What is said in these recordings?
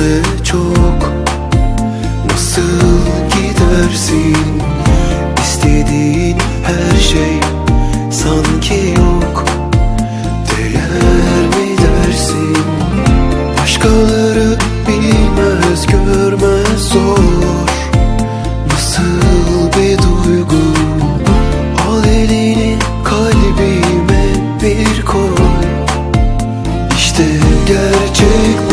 Yolları çok. Nasıl gidersin? İstediğin her şey Sanki yok. Deler mi dersin? Başkaları bilmez görmez zor. Nasıl bir duygu? Al elini kalbime bir koy. İşte gerçek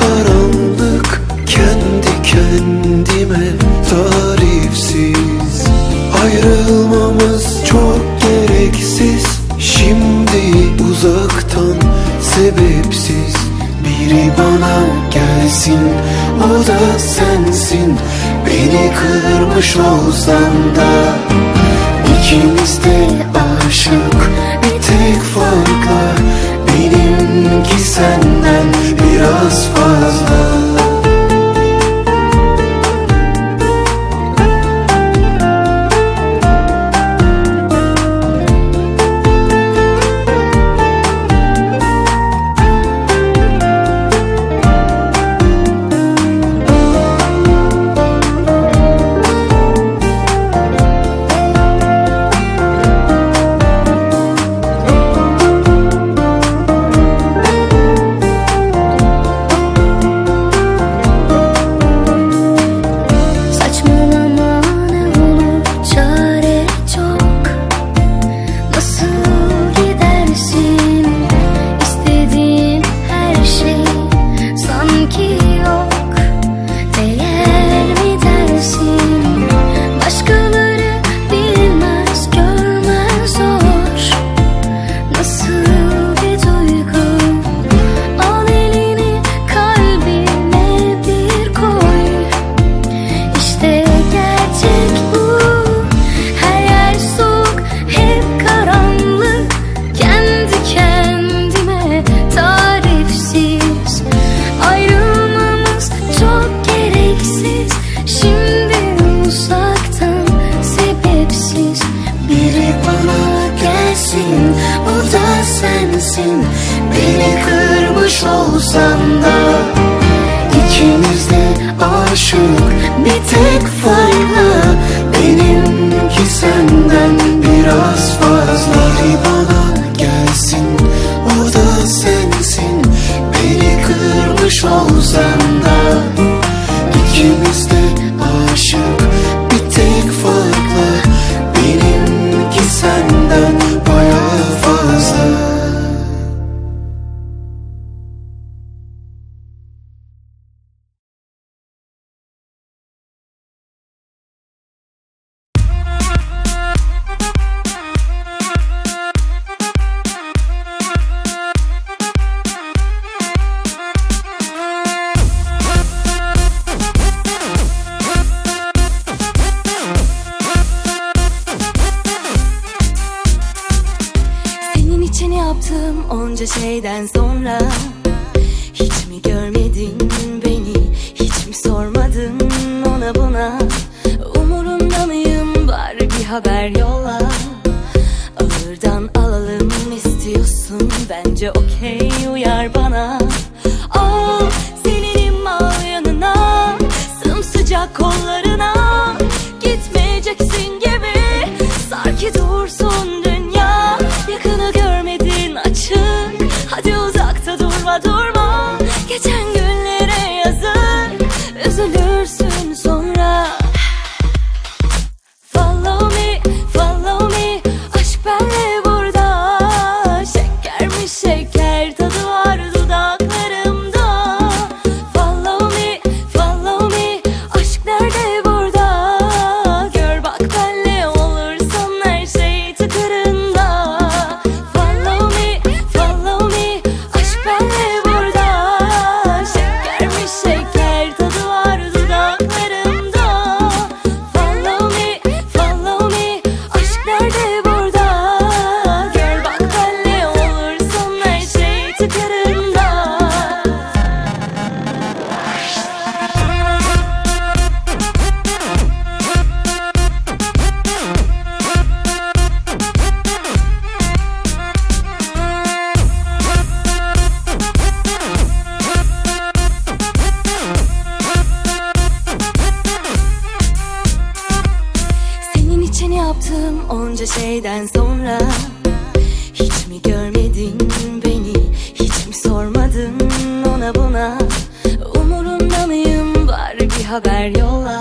karanlık kendi kendime tarifsiz. Ayrılmamız çok gereksiz Şimdi uzaktan sebepsiz. Biri bana gelsin o da sensin. Beni kırmış olsan da ikimiz de aşık. Bir tek farklı Onca şeyden sonra Hiç mi görmedin beni? Hiç mi sormadın ona buna? Umurunda mıyım? Bari bir haber yolla. Ağırdan alalım istiyorsun. Bence okey uyar bana. Onca şeyden sonra Hiç mi görmedin beni? Hiç mi sormadın ona buna? Umurumda mıyım? Var bir haber yolla.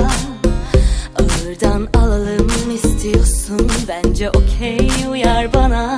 Ağırdan alalım istiyorsun. Bence okey uyar bana.